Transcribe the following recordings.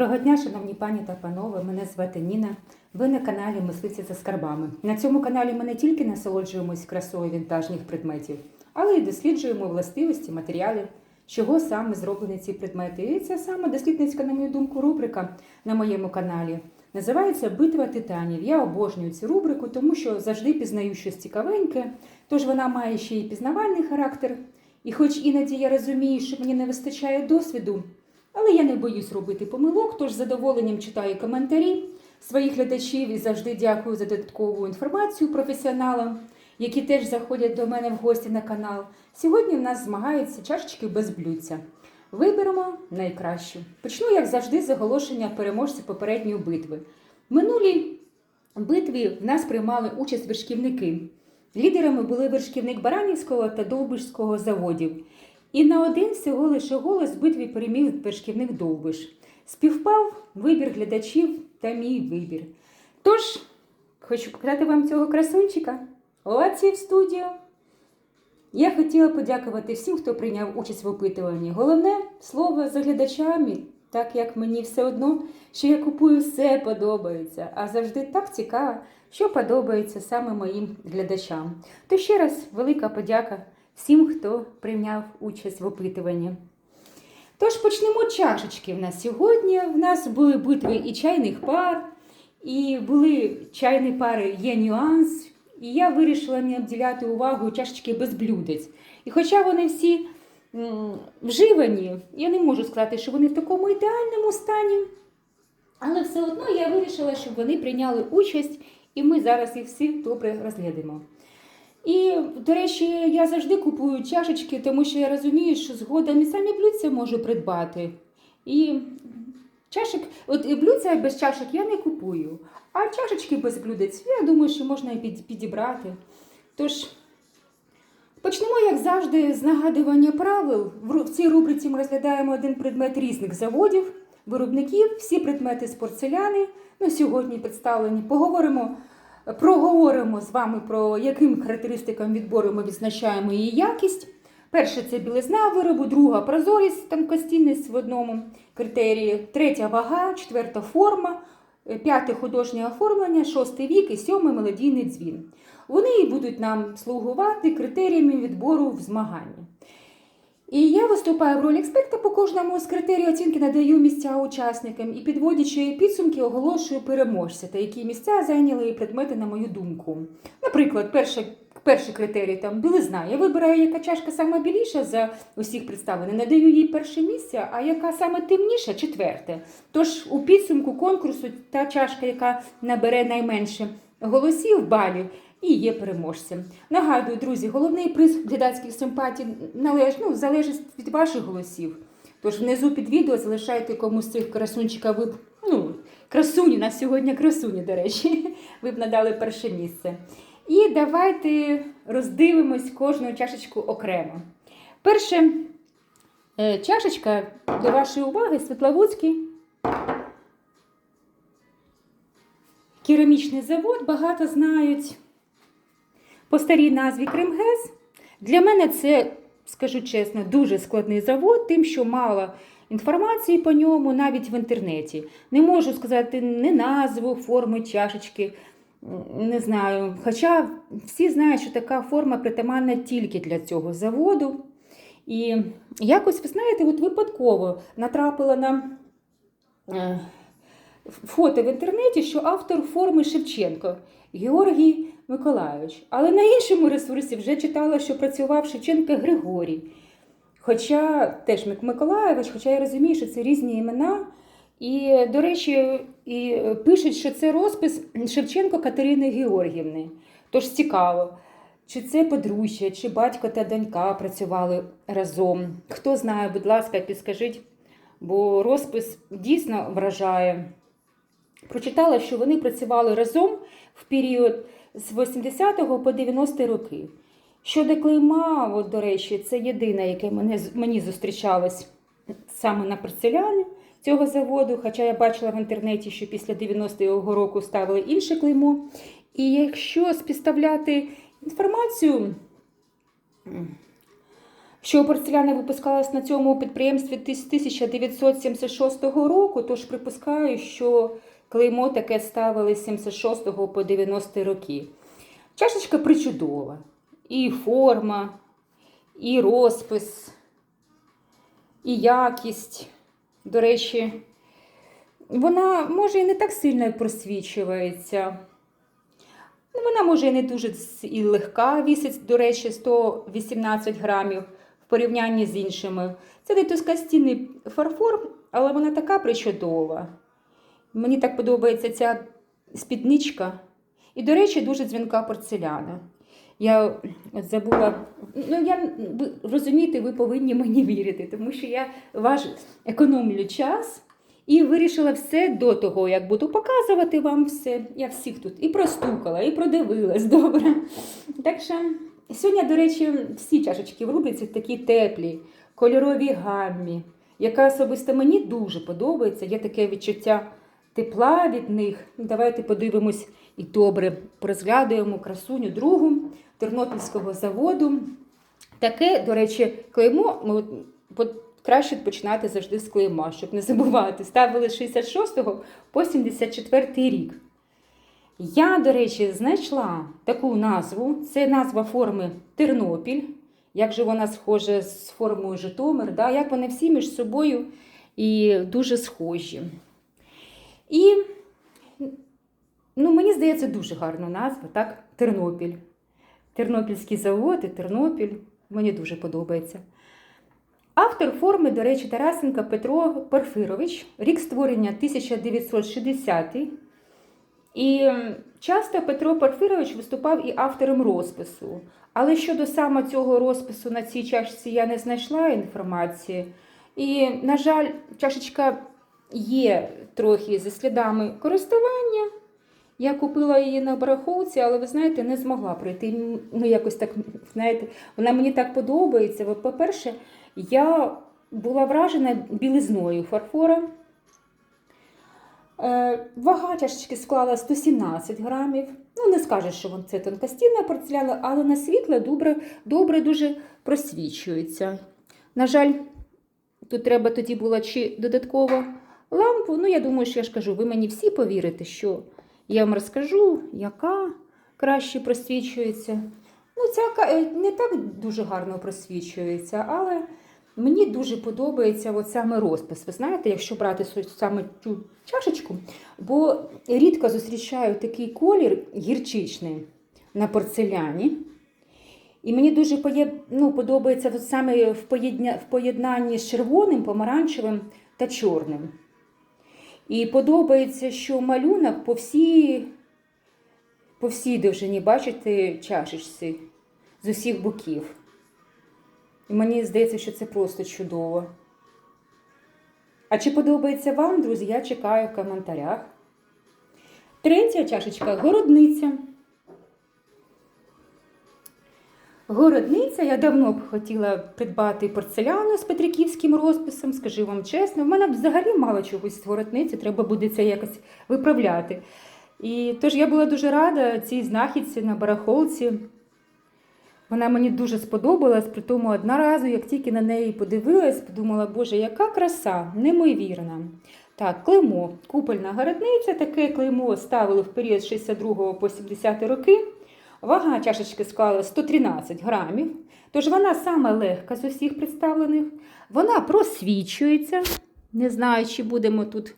Доброго дня, шановні пані та панове. Мене звати Ніна. Ви на каналі Мисливці за скарбами. На цьому каналі ми не тільки насолоджуємось красою вінтажних предметів, але й досліджуємо властивості матеріалів, чого саме зроблені ці предмети. І це саме дослідницька, на мою думку, рубрика на моєму каналі. Називається Битва титанів. Я обожнюю цю рубрику, тому що завжди пізнаю щось цікавеньке, тож вона має ще й пізнавальний характер. І хоч іноді я розумію, що мені не вистачає досвіду, але я не боюсь робити помилок, тож з задоволенням читаю коментарі своїх глядачів і завжди дякую за додаткову інформацію професіоналам, які теж заходять до мене в гості на канал. Сьогодні в нас змагаються чашечки без блюдця. Виберемо найкращу. Почну, як завжди, з оголошення переможця попередньої битви. В минулій битві в нас приймали участь вершківники. Лідерами були вершківник Баранівського та Довбишського заводів. І на один всього лише голос в битві переміг вершківник Довбиш. Співпав вибір глядачів та мій вибір. Тож, хочу показати вам цього красунчика. Овації в студію. Я хотіла подякувати всім, хто прийняв участь в опитуванні. Головне слово за глядачами, так як мені все одно, що я купую все подобається, а завжди так цікаво, що подобається саме моїм глядачам. То ще раз велика подяка всім, хто прийняв участь в опитуванні. Тож почнемо чашечки. В нас сьогодні. В нас були битви і чайних пар, і були чайні пари є нюанс. І я вирішила не обділяти увагу чашечки без блюдець. І хоча вони всі вживані, я не можу сказати, що вони в такому ідеальному стані. Але все одно я вирішила, щоб вони прийняли участь, і ми зараз їх всі добре розглянемо. І, до речі, я завжди купую чашечки, тому що я розумію, що згодом і самі блюдця можу придбати. І чашек, от блюдця без чашок я не купую. А чашечки без блюдець, я думаю, що можна і під- підібрати. Тож, почнемо, як завжди, з нагадування правил. В цій рубриці ми розглядаємо один предмет різних заводів, виробників, всі предмети з порцеляни. Ну, сьогодні представлені. Поговоримо, проговоримо з вами про яким характеристикам відбору ми відзначаємо її якість. Перше це білизна виробу, друга прозорість, тонкостінність в одному критерії, третя вага, четверта форма, е, п'яте художнє оформлення, шостий вік і сьомий мелодійний дзвін. Вони будуть нам слугувати критеріями відбору в змаганні. І я виступаю в ролі експерта по кожному з критерій оцінки надаю місця учасникам і підводячи підсумки, оголошую переможця та які місця зайняли предмети, на мою думку. Наприклад, перший, перший критерій там білизна. Я вибираю, яка чашка сама біліша за усіх представлених, надаю їй перше місце, а яка саме темніша четверте. Тож у підсумку конкурсу та чашка, яка набере найменше голосів балів, і є переможцем. Нагадую, друзі, головний приз глядацьких симпатій належ, ну, залежить від ваших голосів. Тож внизу під відео залишайте комусь цих красунчика ви б, ну, красуні, на сьогодні красуні, до речі, ви б надали перше місце. І давайте роздивимось кожну чашечку окремо. Перше, е, чашечка до вашої уваги Світловодський. Керамічний завод багато знають по старій назві Кримгез. Для мене це, скажу чесно, дуже складний завод, тим, що мало інформації по ньому навіть в інтернеті. Не можу сказати не назву форми чашечки, не знаю. Хоча всі знають, що така форма притаманна тільки для цього заводу. І якось, ви знаєте, от випадково натрапила на е, фото в інтернеті, що автор форми Шевченко Георгій Миколайович. Але на іншому ресурсі вже читала, що працював Шевченко Григорій. Хоча теж Мик- Миколайович, хоча я розумію, що це різні імена. І, до речі, і пишуть, що це розпис Шевченко Катерини Георгівни. Тож цікаво, чи це подружжя, чи батько та донька працювали разом. Хто знає, будь ласка, підскажіть, бо розпис дійсно вражає. Прочитала, що вони працювали разом в період з 80 по 90 роки. Щодо клейма, от, до речі, це єдине, яке мене, мені зустрічалось саме на порцеляні цього заводу. Хоча я бачила в інтернеті, що після 90-го року ставили інше клеймо. І якщо співставляти інформацію що порцеляна випускалась на цьому підприємстві з 1976 року, тож припускаю, що клеймо таке ставили з 76 по 90 роки. Чашечка причудова. І форма, і розпис, і якість. До речі, вона може і не так сильно просвічується. Ну, Вона може і не дуже і легка, вісить, до речі, 118 грамів в порівнянні з іншими. Це не тускастінний фарфор, але вона така причудова. Мені так подобається ця спідничка. І, до речі, дуже дзвінка порцеляна. Я забула, ну я ви розумієте, ви повинні мені вірити, тому що я ваш економлю час і вирішила все до того, як буду показувати вам все. Я всіх тут і простукала, і продивилась добре. Так що сьогодні, до речі, всі чашечки в рубриці такі теплі, кольорові гаммі, яка особисто мені дуже подобається. Є таке відчуття тепла від них. Ну, Давайте подивимось і добре порозглядуємо красуню другу Тернопільського заводу. Таке, до речі, клеймо ну, краще починати завжди з клейма, щоб не забувати. Ставили з 66 по 74 рік. Я, до речі, знайшла таку назву. Це назва форми Тернопіль. Як же вона схожа з формою Житомир, да? як вони всі між собою і дуже схожі. І ну, мені здається, дуже гарна назва, так? Тернопіль. Тернопільський завод і Тернопіль. Мені дуже подобається. Автор форми, до речі, Тарасенка Петро Порфирович, рік створення 1960. І часто Петро Порфирович виступав і автором розпису. Але щодо саме цього розпису на цій чашці я не знайшла інформації. І, на жаль, чашечка є трохи зі слідами користування. Я купила її на барахолці, але ви знаєте, не змогла пройти. Ну, якось так, знаєте, вона мені так подобається. По-перше, я була вражена білизною фарфора. Е, Вага чашечки склала 117 грамів. Ну, не скажеш, що це тонкостінна порцеляна, але на світле добре, добре дуже просвічується. На жаль, тут треба тоді було чи додатково лампу. Ну, я думаю, що я ж кажу, ви мені всі повірите, що я вам розкажу, яка краще просвічується. Ну, ця е, не так дуже гарно просвічується, але мені дуже подобається от саме розпис. Ви знаєте, якщо брати саме цю чашечку, бо рідко зустрічаю такий колір гірчичний на порцеляні. І мені дуже ну, подобається саме в поєднанні з червоним, помаранчевим та чорним. І подобається, що малюнок по всій, по всій довжині, бачите, чашечці з усіх боків. І мені здається, що це просто чудово. А чи подобається вам, друзі, я чекаю в коментарях. Третя чашечка городниця. Городниця, я давно б хотіла придбати порцеляну з петриківським розписом, скажу вам чесно. В мене взагалі мало чогось з городниці, треба буде це якось виправляти. І тож я була дуже рада цій знахідці на барахолці. Вона мені дуже сподобалась, при тому одна разу, як тільки на неї подивилась, подумала, боже, яка краса, неймовірна. Так, клеймо, купольна городниця, таке клеймо ставили в період з 62 по 70 роки. Вага чашечки склала 113 грамів, тож вона саме легка з усіх представлених. Вона просвічується. Не знаю, чи будемо тут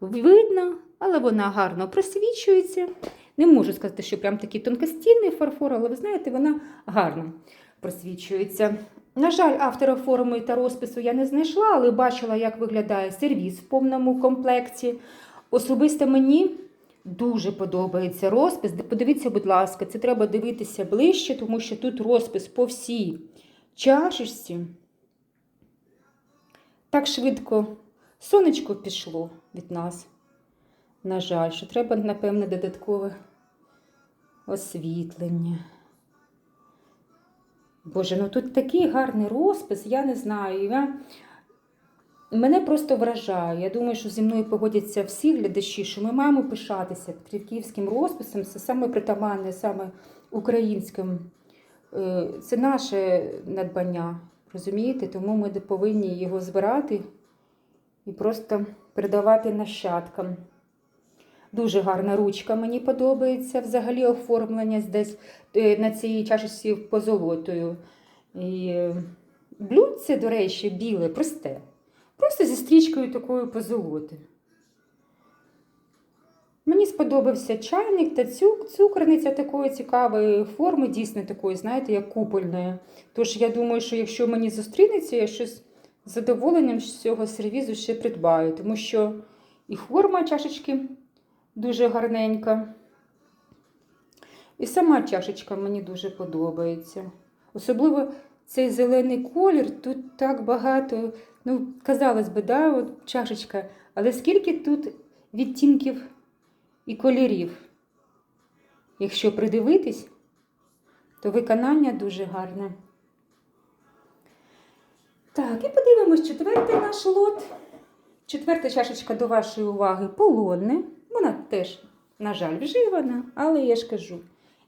видно, але вона гарно просвічується. Не можу сказати, що прям такий тонкостінний фарфор, але ви знаєте, вона гарно просвічується. На жаль, автора форми та розпису я не знайшла, але бачила, як виглядає сервіс в повному комплекті. Особисто мені дуже подобається розпис. Подивіться, будь ласка, це треба дивитися ближче, тому що тут розпис по всій чашечці. Так швидко сонечко пішло від нас. На жаль, що треба, напевне, додаткове освітлення. Боже, ну тут такий гарний розпис, я не знаю. Я... Мене просто вражає. Я думаю, що зі мною погодяться всі глядачі, що ми маємо пишатися петриківським розписом. Це саме притаманне, саме українським. Е, Це наше надбання. Розумієте? Тому ми повинні його збирати і просто передавати нащадкам. Дуже гарна ручка, мені подобається взагалі оформлення десь е, на цій чашечці позолотою. І е, блюдце, до речі, біле, просте. Просто зі стрічкою такою позолоти. Мені сподобався чайник та цукорниця такої цікавої форми, дійсно такої, знаєте, як купольної. Тож я думаю, що якщо мені зустрінеться, я щось з задоволенням з цього сервізу ще придбаю, тому що і форма чашечки дуже гарненька. І сама чашечка мені дуже подобається. Особливо цей зелений колір, тут так багато, ну, казалось би, да, от чашечка, але скільки тут відтінків і кольорів. Якщо придивитись, то виконання дуже гарне. Так, і подивимось четвертий наш лот. Четверта чашечка до вашої уваги полонне. Вона теж, на жаль, вживана, але я ж кажу,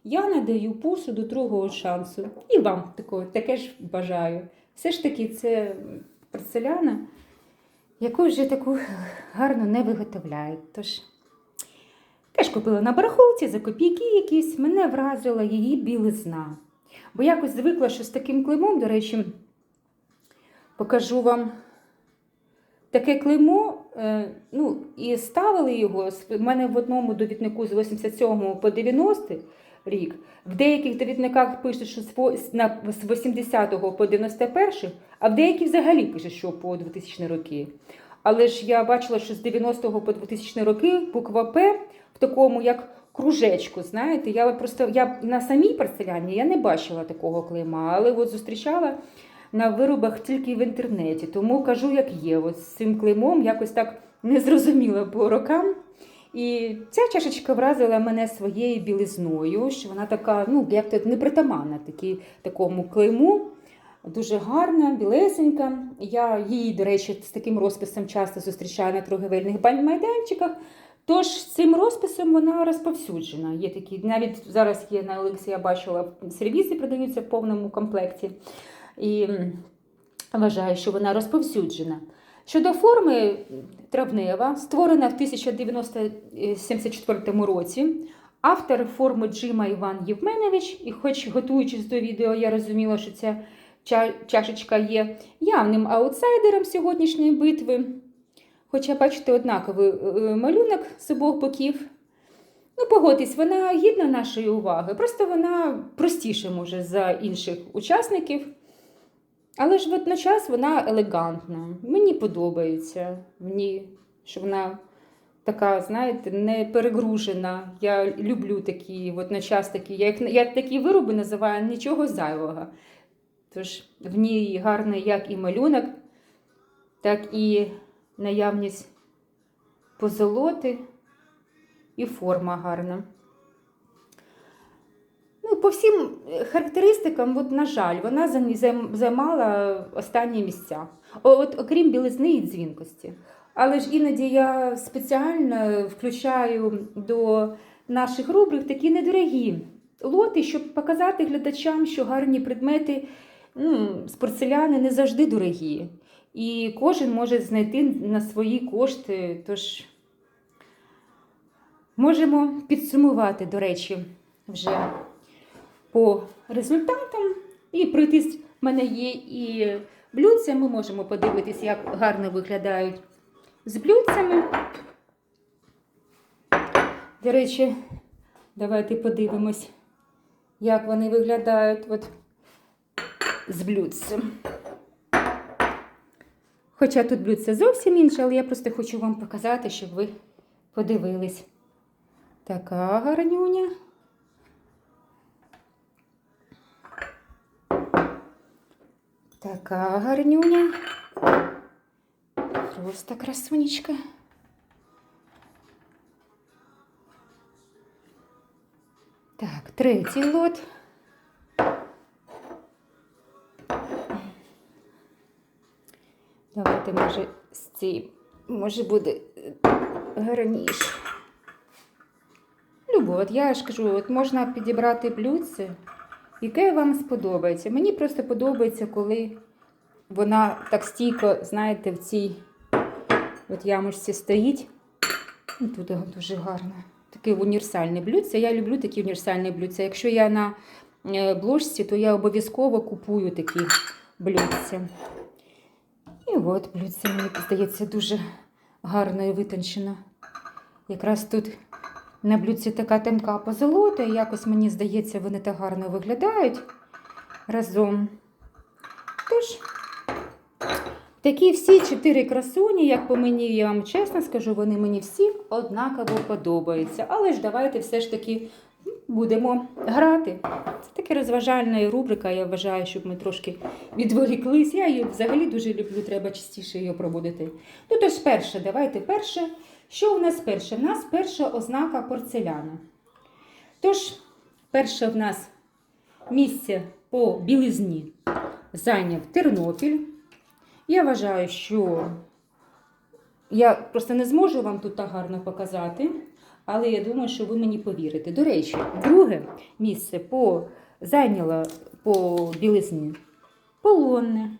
я надаю посуду другого шансу. І вам такого, таке ж бажаю. Все ж таки, це порцеляна, яку вже таку гарно не виготовляють. Тож Теж купила на барахолці за копійки якісь, мене вразила її білизна. Бо якось звикла, що з таким клеймом, до речі, покажу вам таке клеймо, е, ну, і ставили його. В мене в одному довіднику з 87 по 90 рік, в деяких довідниках пише, що з во- на- 80 по 91, а в деяких взагалі пише, що по 2000 роки. Але ж я бачила, що з 90 по 2000 роки буква П в такому як кружечку, знаєте, я просто я на самій порцеляні я не бачила такого клейма, але от зустрічала на виробах тільки в інтернеті. Тому кажу, як є. От з цим клеймом якось так не зрозуміла по рокам. І ця чашечка вразила мене своєю білизною, що вона така, ну, як то непритаманна такі, такому клейму. Дуже гарна, білесенька. Я її, до речі, з таким розписом часто зустрічаю на торговельних майданчиках. Тож цим розписом вона розповсюджена. Є такі, навіть зараз є на Олексі, я бачила, сервіси продаються в повному комплекті. І вважаю, що вона розповсюджена. Щодо форми травнева, створена в 1974 році. Автор форми Джима Іван Євменович, і хоч готуючись до відео, я розуміла, що ця чашечка є явним аутсайдером сьогоднішньої битви. Хоча, бачите, однаковий е, малюнок з обох боків. Ну, погодьтесь, вона гідна нашої уваги, просто вона простіша, може, за інших учасників. Але ж водночас вона елегантна. Мені подобається в ній, що вона така, знаєте, не перегружена. Я люблю такі, водночас такі. Я, я такі вироби називаю нічого зайвого. Тож в ній гарний як і малюнок, так і наявність позолоти і форма гарна. По всім е, характеристикам, от, на жаль, вона займ- займ- займала останні місця. От, окрім білизни і дзвінкості. Але ж іноді я спеціально включаю до наших рубрик такі недорогі лоти, щоб показати глядачам, що гарні предмети ну, з порцеляни не завжди дорогі. І кожен може знайти на свої кошти. Тож можемо підсумувати, до речі, вже по результатам. І пройтись в мене є і блюдця. Ми можемо подивитися, як гарно виглядають з блюдцями. До речі, давайте подивимось, як вони виглядають от з блюдцем. Хоча тут блюдце зовсім інше, але я просто хочу вам показати, щоб ви подивились. Така гарнюня. Така гарнюня. Просто красунечка. Так, третій лот. Давайте, може, з цієї, може, буде е, гарніше. Любов, от я ж кажу, от можна підібрати блюдце, яке вам сподобається. Мені просто подобається, коли Вона так стійко, знаєте, в цій от ямочці стоїть. Ну, Тут дуже гарно. Таке універсальне блюдце. Я люблю такі універсальні блюдця. Якщо я на е, бложці, то я обов'язково купую такі блюдця. І от блюдце, мені здається, дуже гарно і витончено. Якраз тут на блюдці така тонка позолота, якось мені здається, вони так гарно виглядають разом. Тож, такі всі чотири красуні, як по мені, я вам чесно скажу, вони мені всі однаково подобаються. Але ж давайте все ж таки будемо грати. Це така розважальна рубрика. Я вважаю, щоб ми трошки відволіклись. Я її взагалі дуже люблю, треба частіше її проводити. Ну тож, перше, давайте перше. Що у нас перше? У нас перша ознака порцеляна. Тож, перше в нас місце по білизні зайняв Тернопіль. Я вважаю, що я просто не зможу вам тут так гарно показати, але я думаю, що ви мені повірите. До речі, друге місце по зайняла по білизні полонне.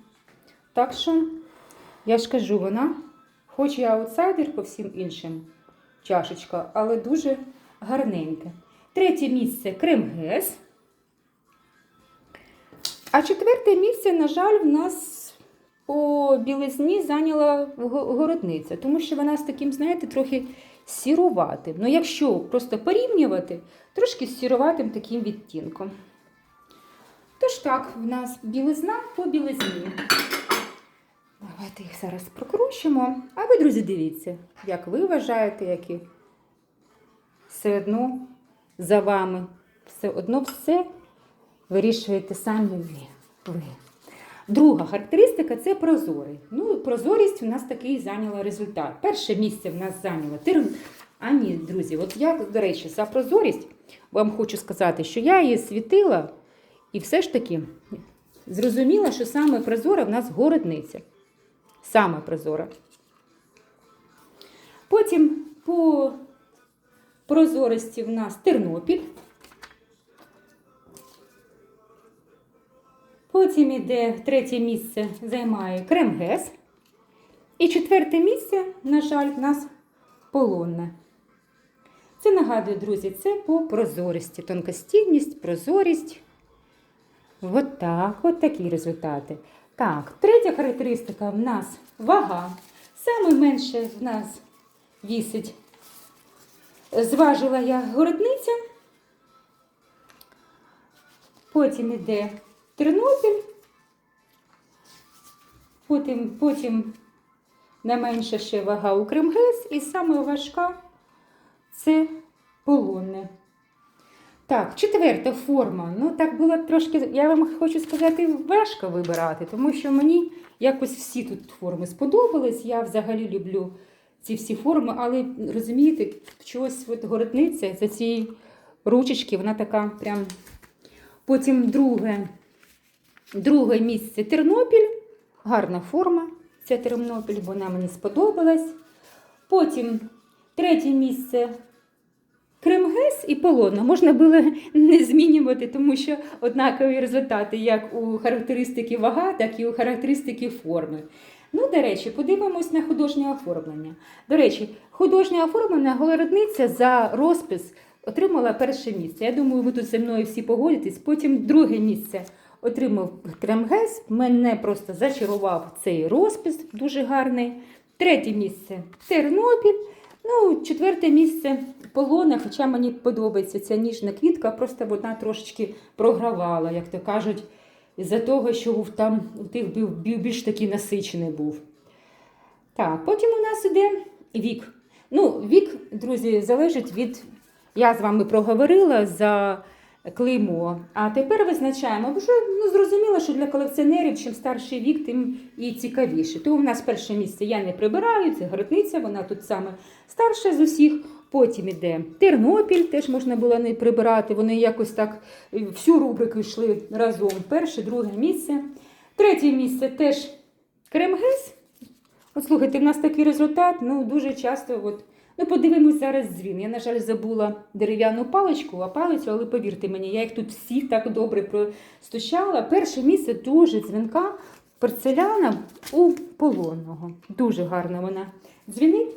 Так що, я ж кажу, вона, хоч і аутсайдер по всім іншим чашечка, але дуже гарненька. Третє місце Кремгес. А четверте місце, на жаль, в нас по білизні зайняла городниця, тому що вона з таким, знаєте, трохи сіруватим. Ну, якщо просто порівнювати, трошки з сіруватим таким відтінком. Тож так, в нас білизна по білизні. Давайте їх зараз прокручимо. А ви, друзі, дивіться, як ви вважаєте, які все одно за вами. Все одно все вирішуєте самі ви. Друга характеристика це прозорий. Ну, прозорість у нас такий зайняла результат. Перше місце в нас зайняло тир... А ні, друзі, от я, до речі, за прозорість вам хочу сказати, що я її світила і все ж таки зрозуміла, що саме прозора в нас городниця. Саме прозора. Потім по прозорості в нас Тернопіль. Потім іде третє місце займає Кремгес. І четверте місце, на жаль, в нас полонне. Це нагадую, друзі, це по прозорості. Тонкостійність, прозорість. От так, от такі результати. Так, третя характеристика в нас вага. Саме менше в нас вісить. Зважила я городниця. Потім іде Тернопіль. Потім, потім не менша ще вага у Кремгес. І саме важка це полонне. Так, четверта форма. Ну, так було трошки, я вам хочу сказати, важко вибирати, тому що мені якось всі тут форми сподобались. Я взагалі люблю ці всі форми, але розумієте, чогось от городниця за цієї ручечки, вона така прям. Потім друге, друге місце Тернопіль. Гарна форма. Це Тернопіль, вона мені сподобалась. Потім третє місце Кремгес і полонно можна було не змінювати, тому що однакові результати, як у характеристики вага, так і у характеристики форми. Ну, до речі, подивимось на художнє оформлення. До речі, художнє оформлення голородниця за розпис отримала перше місце. Я думаю, ви тут зі мною всі погодитесь. Потім друге місце отримав Кремгес. Мене просто зачарував цей розпис, дуже гарний. Третє місце Тернопіль. Ну, четверте місце полона, хоча мені подобається ця ніжна квітка, просто вона трошечки програвала, як то кажуть, із-за того, що там у тих був більш такий насичений був. Так, потім у нас іде вік. Ну, вік, друзі, залежить від. Я з вами проговорила за клеймо. А тепер визначаємо. Вже ну, зрозуміло, що для колекціонерів, чим старший вік, тим і цікавіше. То у нас перше місце я не прибираю, це городниця, вона тут саме старша з усіх. Потім іде Тернопіль, теж можна було не прибирати. Вони якось так е, всю рубрику йшли разом. Перше, друге місце. Третє місце теж Кремгес. От слухайте, в нас такий результат, ну дуже часто. От, ну подивимось зараз дзвін. Я, на жаль, забула дерев'яну паличку, а палицю, але повірте мені, я їх тут всі так добре простучала. Перше місце дуже дзвінка. порцеляна у полонного. Дуже гарна вона дзвінить.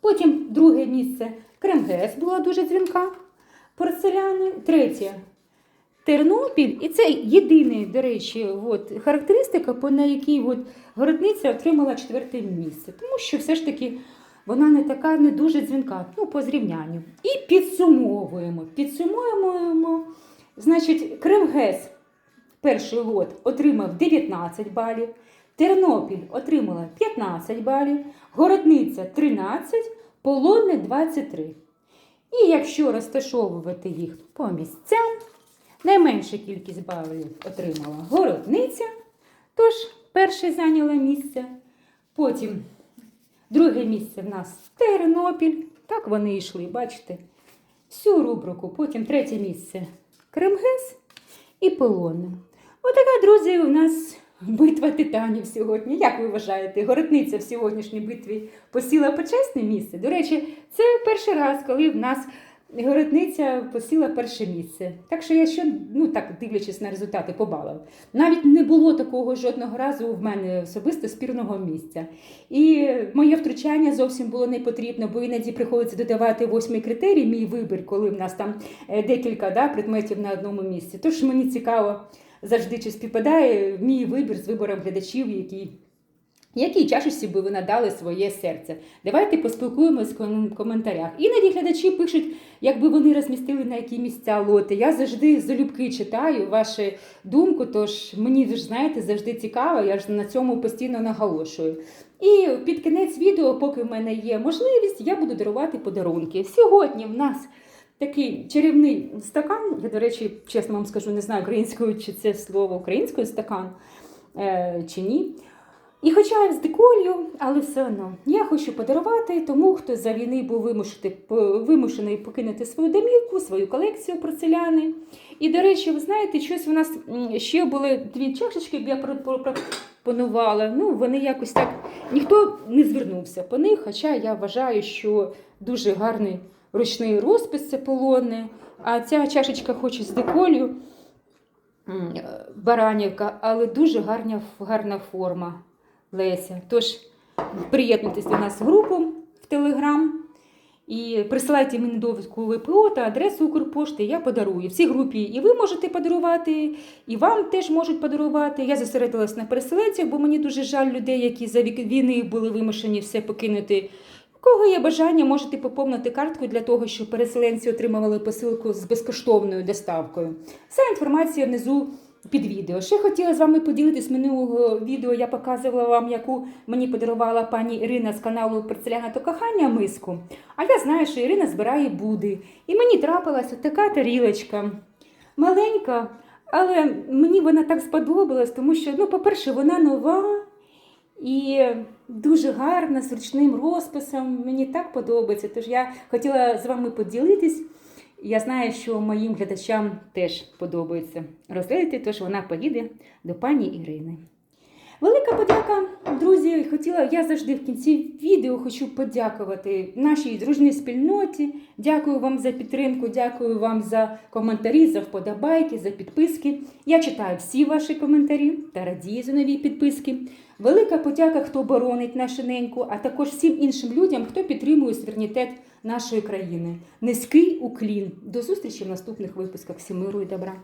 Потім друге місце Кремгес була дуже дзвінка порцеляни. Третє Тернопіль. І це єдине, до речі, от, характеристика, по на якій от, городниця отримала четверте місце. Тому що все ж таки вона не така, не дуже дзвінка, ну, по зрівнянню. І підсумовуємо. Підсумовуємо, значить, Кремгес, перший лот, отримав 19 балів. Тернопіль отримала 15 балів, Городниця 13, Полонне 23. І якщо розташовувати їх по місцям, найменша кількість балів отримала Городниця, тож перше зайняла місце. Потім друге місце в нас Тернопіль. Так вони йшли, бачите, всю рубрику. Потім третє місце Кремгес і Полонне. Отака, друзі, у нас битва титанів сьогодні. Як ви вважаєте, городниця в сьогоднішній битві посіла почесне місце? До речі, це перший раз, коли в нас городниця посіла перше місце. Так що я що, ну так дивлячись на результати по балам, навіть не було такого жодного разу в мене особисто спірного місця. І моє втручання зовсім було не потрібно, бо іноді приходиться додавати восьмий критерій, мій вибір, коли в нас там е, декілька да, предметів на одному місці. Тож мені цікаво завжди чи співпадає мій вибір з вибором глядачів, які. Якій чашечці би ви надали своє серце? Давайте поспілкуємось в коментарях. Іноді глядачі пишуть, якби вони розмістили на які місця лоти. Я завжди залюбки читаю вашу думку, тож мені ж знаєте, завжди цікаво, я ж на цьому постійно наголошую. І під кінець відео, поки в мене є можливість, я буду дарувати подарунки. Сьогодні в нас такий чарівний стакан. Я, до речі, чесно вам скажу, не знаю українською, чи це слово українською стакан е, чи ні. І хоча я з деколью, але все одно я хочу подарувати тому, хто за війни був вимушений, покинути свою домівку, свою колекцію порцеляни. І, до речі, ви знаєте, щось у нас ще були дві чашечки, я про- про- пропонувала. Ну, вони якось так ніхто не звернувся по них, хоча я вважаю, що дуже гарний ручний розпис це полонне. А ця чашечка хоч з деколью, е, баранівка, але дуже гарна, гарна форма. Леся. Тож приєднуйтесь до нас в групу в Телеграм і присилайте мені довідку ВПО та адресу Укрпошти, я подарую. Всій групі і ви можете подарувати, і вам теж можуть подарувати. Я зосередилась на переселенцях, бо мені дуже жаль людей, які за війни були вимушені все покинути. У кого є бажання, можете поповнити картку для того, щоб переселенці отримували посилку з безкоштовною доставкою. Вся інформація внизу під відео. Ще хотіла з вами поділитись минулого відео. Я показувала вам, яку мені подарувала пані Ірина з каналу Порцеляна та кохання миску. А я знаю, що Ірина збирає буди. І мені трапилася така тарілочка. Маленька, але мені вона так сподобалась, тому що, ну, по-перше, вона нова і дуже гарна, з ручним розписом. Мені так подобається. Тож я хотіла з вами поділитись. Я знаю, що моїм глядачам теж подобається розглядати, тож вона поїде до пані Ірини. Велика подяка, друзі. Хотіла я завжди в кінці відео хочу подякувати нашій дружній спільноті. Дякую вам за підтримку, дякую вам за коментарі, за вподобайки, за підписки. Я читаю всі ваші коментарі та радію за нові підписки. Велика подяка, хто боронить нашу неньку, а також всім іншим людям, хто підтримує суверенітет нашої країни. Низький уклін. До зустрічі в наступних випусках. Всім миру і добра.